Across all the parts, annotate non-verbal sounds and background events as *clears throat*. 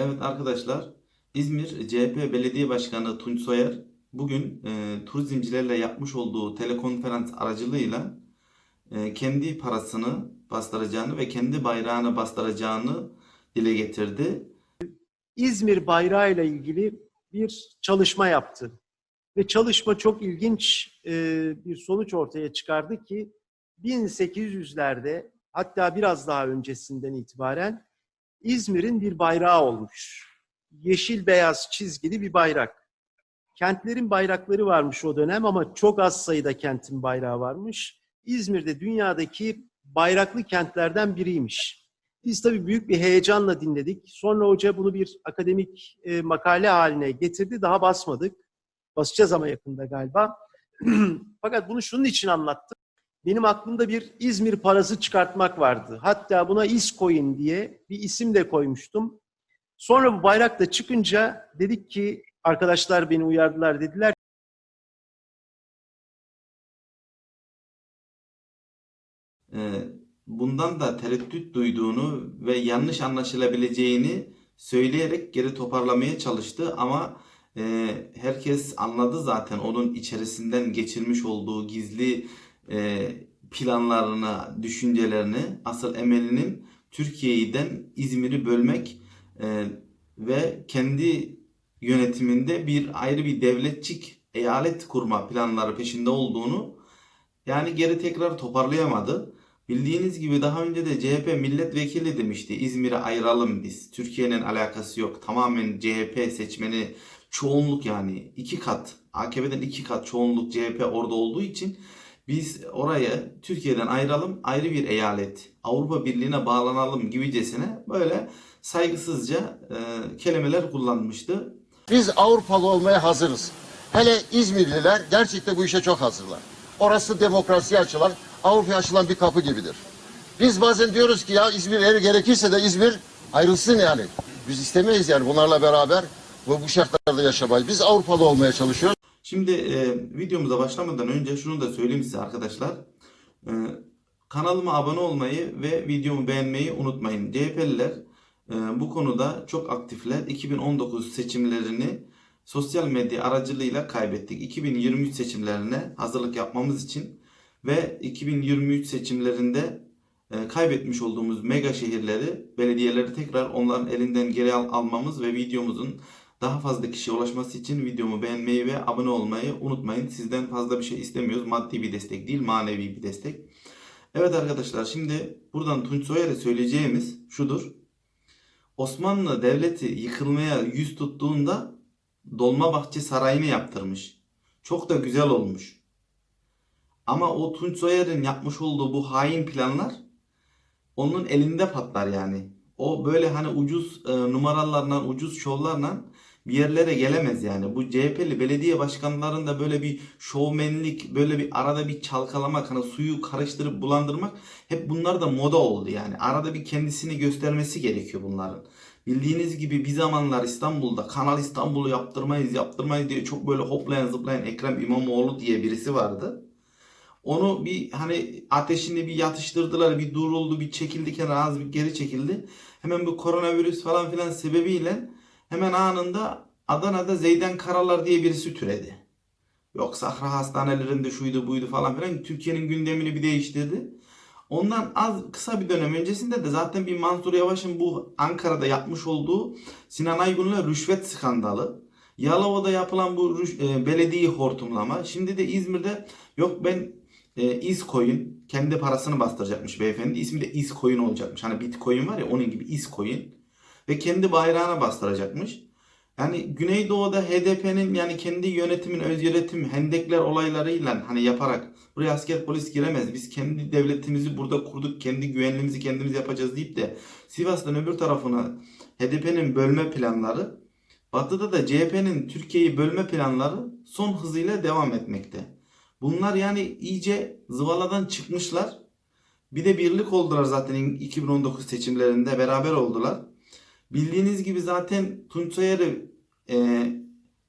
Evet arkadaşlar, İzmir CHP Belediye Başkanı Tunç Soyer bugün e, turizmcilerle yapmış olduğu telekonferans aracılığıyla e, kendi parasını bastıracağını ve kendi bayrağını bastıracağını dile getirdi. İzmir bayrağı ile ilgili bir çalışma yaptı. Ve çalışma çok ilginç e, bir sonuç ortaya çıkardı ki 1800'lerde hatta biraz daha öncesinden itibaren İzmir'in bir bayrağı olmuş. Yeşil beyaz çizgili bir bayrak. Kentlerin bayrakları varmış o dönem ama çok az sayıda kentin bayrağı varmış. İzmir'de dünyadaki bayraklı kentlerden biriymiş. Biz tabii büyük bir heyecanla dinledik. Sonra hoca bunu bir akademik e, makale haline getirdi. Daha basmadık. Basacağız ama yakında galiba. *clears throat* Fakat bunu şunun için anlattım. Benim aklımda bir İzmir parası çıkartmak vardı. Hatta buna İzcoin diye bir isim de koymuştum. Sonra bu bayrak da çıkınca dedik ki arkadaşlar beni uyardılar dediler E, bundan da tereddüt duyduğunu ve yanlış anlaşılabileceğini söyleyerek geri toparlamaya çalıştı ama e, herkes anladı zaten onun içerisinden geçirmiş olduğu gizli e, planlarını, düşüncelerini, asıl emelinin Türkiye'den İzmir'i bölmek e, ve kendi yönetiminde bir ayrı bir devletçik eyalet kurma planları peşinde olduğunu yani geri tekrar toparlayamadı. Bildiğiniz gibi daha önce de CHP milletvekili demişti. İzmir'i ayıralım biz. Türkiye'nin alakası yok. Tamamen CHP seçmeni çoğunluk yani iki kat AKP'den iki kat çoğunluk CHP orada olduğu için biz orayı Türkiye'den ayıralım ayrı bir eyalet Avrupa Birliği'ne bağlanalım gibicesine böyle saygısızca e, kelimeler kullanmıştı. Biz Avrupalı olmaya hazırız. Hele İzmirliler gerçekten bu işe çok hazırlar. Orası demokrasiye açılan, Avrupa'ya açılan bir kapı gibidir. Biz bazen diyoruz ki ya İzmir eğer gerekirse de İzmir ayrılsın yani. Biz istemeyiz yani bunlarla beraber bu, bu şartlarda yaşamayı. Biz Avrupalı olmaya çalışıyoruz. Şimdi e, videomuza başlamadan önce şunu da söyleyeyim size arkadaşlar. E, kanalıma abone olmayı ve videomu beğenmeyi unutmayın. CHP'liler e, bu konuda çok aktifler. 2019 seçimlerini sosyal medya aracılığıyla kaybettik. 2023 seçimlerine hazırlık yapmamız için ve 2023 seçimlerinde e, kaybetmiş olduğumuz mega şehirleri, belediyeleri tekrar onların elinden geri al- almamız ve videomuzun daha fazla kişiye ulaşması için videomu beğenmeyi ve abone olmayı unutmayın. Sizden fazla bir şey istemiyoruz. Maddi bir destek değil, manevi bir destek. Evet arkadaşlar şimdi buradan Tunç Soyer'e söyleyeceğimiz şudur. Osmanlı Devleti yıkılmaya yüz tuttuğunda Dolmabahçe Sarayı'nı yaptırmış. Çok da güzel olmuş. Ama o Tunç Soyer'in yapmış olduğu bu hain planlar onun elinde patlar yani. O böyle hani ucuz e, numaralarla, ucuz şovlarla bir yerlere gelemez yani. Bu CHP'li belediye başkanlarında böyle bir şovmenlik, böyle bir arada bir çalkalamak, hani suyu karıştırıp bulandırmak hep bunlar da moda oldu yani. Arada bir kendisini göstermesi gerekiyor bunların. Bildiğiniz gibi bir zamanlar İstanbul'da Kanal İstanbul'u yaptırmayız, yaptırmayız diye çok böyle hoplayan zıplayan Ekrem İmamoğlu diye birisi vardı. Onu bir hani ateşini bir yatıştırdılar, bir duruldu, bir çekildi kenara az bir geri çekildi. Hemen bu koronavirüs falan filan sebebiyle hemen anında Adana'da Zeyden Karalar diye birisi türedi. Yok sahra hastanelerinde şuydu buydu falan filan Türkiye'nin gündemini bir değiştirdi. Ondan az kısa bir dönem öncesinde de zaten bir Mansur Yavaş'ın bu Ankara'da yapmış olduğu Sinan Aygun'la rüşvet skandalı. Yalova'da yapılan bu e, belediye hortumlama. Şimdi de İzmir'de yok ben e, İzcoin kendi parasını bastıracakmış beyefendi. İsmi de İzcoin olacakmış. Hani Bitcoin var ya onun gibi İzcoin. Ve kendi bayrağına bastıracakmış. Yani Güneydoğu'da HDP'nin yani kendi yönetimin, öz yönetim, hendekler olaylarıyla hani yaparak buraya asker polis giremez. Biz kendi devletimizi burada kurduk, kendi güvenliğimizi kendimiz yapacağız deyip de Sivas'tan öbür tarafına HDP'nin bölme planları, Batı'da da CHP'nin Türkiye'yi bölme planları son hızıyla devam etmekte. Bunlar yani iyice zıvaladan çıkmışlar. Bir de birlik oldular zaten 2019 seçimlerinde beraber oldular. Bildiğiniz gibi zaten Tunç Soyer'i e,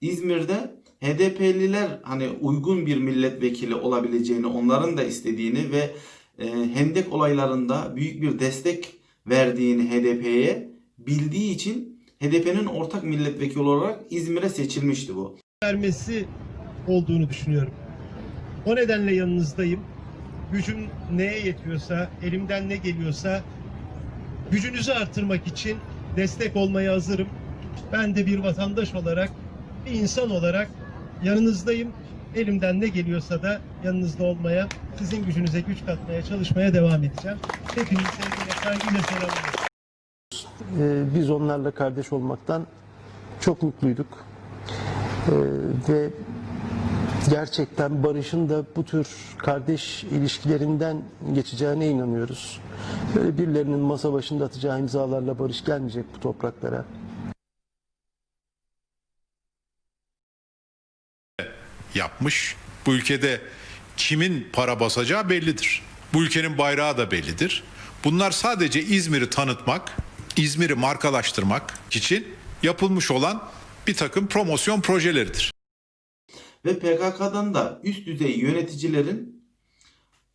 İzmir'de HDP'liler hani uygun bir milletvekili olabileceğini, onların da istediğini ve e, Hendek olaylarında büyük bir destek verdiğini HDP'ye bildiği için HDP'nin ortak milletvekili olarak İzmir'e seçilmişti bu. vermesi olduğunu düşünüyorum. O nedenle yanınızdayım. Gücüm neye yetiyorsa, elimden ne geliyorsa gücünüzü artırmak için destek olmaya hazırım. Ben de bir vatandaş olarak, bir insan olarak yanınızdayım. Elimden ne geliyorsa da yanınızda olmaya, sizin gücünüze güç katmaya, çalışmaya devam edeceğim. Hepinizi sevgiyle, saygıyla selamlıyorum. Ee, biz onlarla kardeş olmaktan çok mutluyduk. Ee, ve gerçekten barışın da bu tür kardeş ilişkilerinden geçeceğine inanıyoruz. Böyle birilerinin masa başında atacağı imzalarla barış gelmeyecek bu topraklara. yapmış. Bu ülkede kimin para basacağı bellidir. Bu ülkenin bayrağı da bellidir. Bunlar sadece İzmir'i tanıtmak, İzmir'i markalaştırmak için yapılmış olan bir takım promosyon projeleridir. Ve PKK'dan da üst düzey yöneticilerin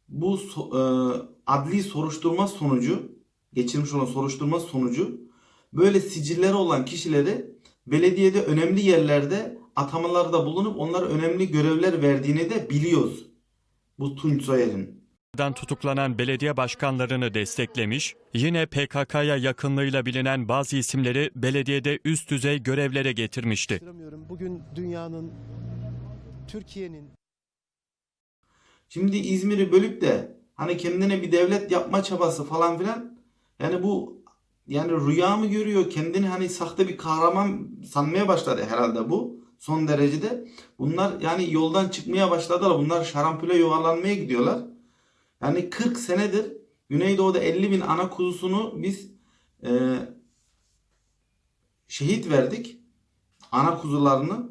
bu e, adli soruşturma sonucu, geçirmiş olan soruşturma sonucu böyle sicilleri olan kişileri belediyede önemli yerlerde atamalarda bulunup onlara önemli görevler verdiğini de biliyoruz. Bu Tunç Soyer'in. dan tutuklanan belediye başkanlarını desteklemiş, yine PKK'ya yakınlığıyla bilinen bazı isimleri belediyede üst düzey görevlere getirmişti. Hatırlamıyorum. Bugün dünyanın, Türkiye'nin Şimdi İzmir'i bölüp de hani kendine bir devlet yapma çabası falan filan yani bu yani rüya mı görüyor kendini hani sahte bir kahraman sanmaya başladı herhalde bu son derecede. Bunlar yani yoldan çıkmaya başladılar. Bunlar şarampole yuvarlanmaya gidiyorlar. Yani 40 senedir Güneydoğu'da 50 bin ana kuzusunu biz e, şehit verdik. Ana kuzularını.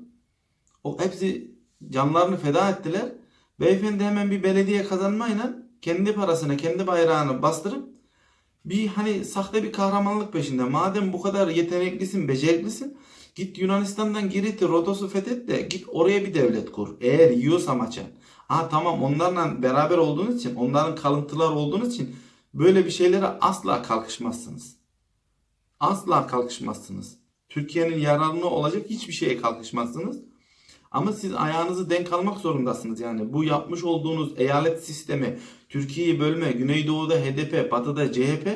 O hepsi canlarını feda ettiler. Beyefendi hemen bir belediye kazanmayla kendi parasını, kendi bayrağını bastırıp bir hani sahte bir kahramanlık peşinde. Madem bu kadar yeteneklisin, beceriklisin git Yunanistan'dan Girit'i, Rodos'u fethet de git oraya bir devlet kur. Eğer yiyorsa maça. Ha tamam onlarla beraber olduğunuz için, onların kalıntılar olduğunuz için böyle bir şeylere asla kalkışmazsınız. Asla kalkışmazsınız. Türkiye'nin yararına olacak hiçbir şeye kalkışmazsınız. Ama siz ayağınızı denk almak zorundasınız yani. Bu yapmış olduğunuz eyalet sistemi, Türkiye'yi bölme, Güneydoğu'da HDP, Batı'da CHP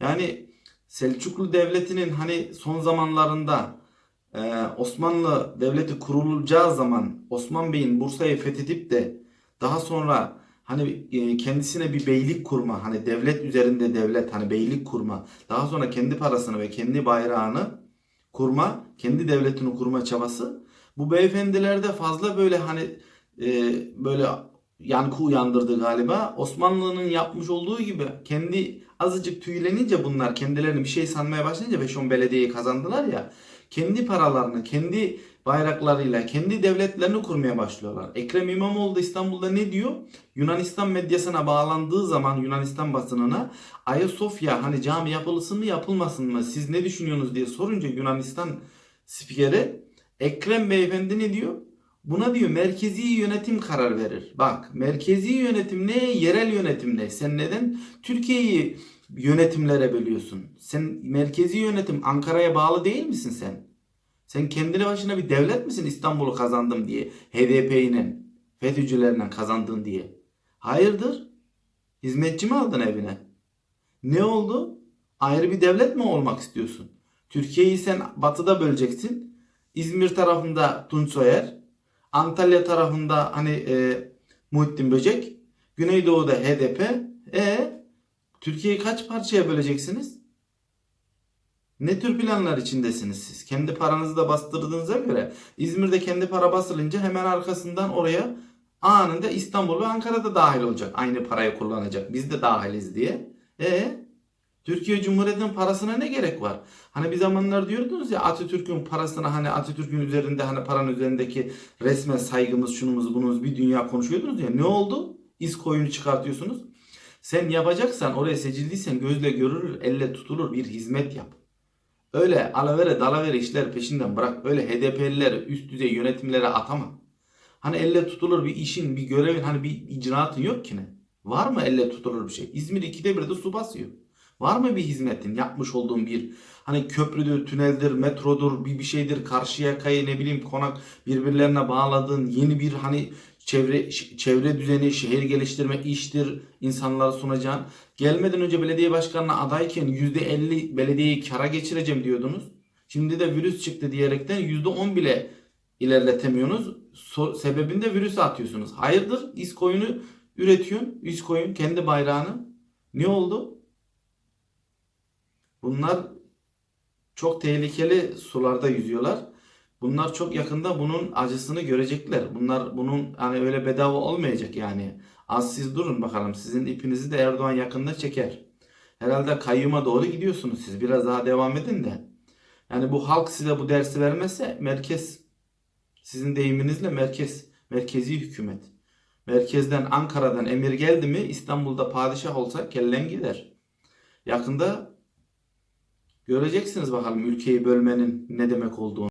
yani Selçuklu Devleti'nin hani son zamanlarında e, Osmanlı Devleti kurulacağı zaman Osman Bey'in Bursa'yı fethedip de daha sonra hani e, kendisine bir beylik kurma, hani devlet üzerinde devlet, hani beylik kurma, daha sonra kendi parasını ve kendi bayrağını kurma, kendi devletini kurma çabası bu beyefendilerde fazla böyle hani e, böyle yankı uyandırdı galiba. Osmanlı'nın yapmış olduğu gibi kendi azıcık tüylenince bunlar kendilerini bir şey sanmaya başlayınca 5-10 belediyeyi kazandılar ya. Kendi paralarını, kendi bayraklarıyla, kendi devletlerini kurmaya başlıyorlar. Ekrem İmamoğlu da İstanbul'da ne diyor? Yunanistan medyasına bağlandığı zaman Yunanistan basınına Ayasofya hani cami yapılsın mı yapılmasın mı siz ne düşünüyorsunuz diye sorunca Yunanistan spikeri Ekrem Beyefendi ne diyor? Buna diyor merkezi yönetim karar verir. Bak merkezi yönetim ne? Yerel yönetim ne? Sen neden Türkiye'yi yönetimlere bölüyorsun? Sen merkezi yönetim Ankara'ya bağlı değil misin sen? Sen kendine başına bir devlet misin İstanbul'u kazandım diye? HDP'yle, FETÖ'cülerle kazandın diye. Hayırdır? Hizmetçi mi aldın evine? Ne oldu? Ayrı bir devlet mi olmak istiyorsun? Türkiye'yi sen batıda böleceksin. İzmir tarafında Tunç Soyer, Antalya tarafında hani e, Muhittin Böcek, Güneydoğu'da HDP. E Türkiye'yi kaç parçaya böleceksiniz? Ne tür planlar içindesiniz siz? Kendi paranızı da bastırdığınıza göre İzmir'de kendi para basılınca hemen arkasından oraya anında İstanbul ve Ankara'da dahil olacak. Aynı parayı kullanacak. Biz de dahiliz diye. E Türkiye Cumhuriyeti'nin parasına ne gerek var? Hani bir zamanlar diyordunuz ya Atatürk'ün parasına hani Atatürk'ün üzerinde hani paranın üzerindeki resme saygımız şunumuz bunumuz bir dünya konuşuyordunuz ya. Ne oldu? İz koyunu çıkartıyorsunuz. Sen yapacaksan oraya seçildiysen gözle görülür, elle tutulur bir hizmet yap. Öyle alavere dalavere işler peşinden bırak. Öyle HDP'lileri üst düzey yönetimlere atama. Hani elle tutulur bir işin, bir görevin, hani bir icraatın yok ki ne? Var mı elle tutulur bir şey? İzmir ikide bir de su basıyor. Var mı bir hizmetin yapmış olduğun bir hani köprüdür, tüneldir, metrodur, bir bir şeydir, karşıya kayı ne bileyim konak birbirlerine bağladığın yeni bir hani çevre çevre düzeni, şehir geliştirme iştir insanlara sunacağın. Gelmeden önce belediye başkanına adayken %50 belediyeyi kara geçireceğim diyordunuz. Şimdi de virüs çıktı diyerekten %10 bile ilerletemiyorsunuz. So- sebebinde virüsü atıyorsunuz. Hayırdır? İskoyunu üretiyorsun. İskoyun kendi bayrağını. Ne oldu? Bunlar çok tehlikeli sularda yüzüyorlar. Bunlar çok yakında bunun acısını görecekler. Bunlar bunun hani öyle bedava olmayacak yani. Az siz durun bakalım. Sizin ipinizi de Erdoğan yakında çeker. Herhalde kayyuma doğru gidiyorsunuz siz. Biraz daha devam edin de. Yani bu halk size bu dersi vermezse merkez sizin deyiminizle merkez, merkezi hükümet. Merkezden Ankara'dan emir geldi mi İstanbul'da padişah olsa kellen gider. Yakında göreceksiniz bakalım ülkeyi bölmenin ne demek olduğunu.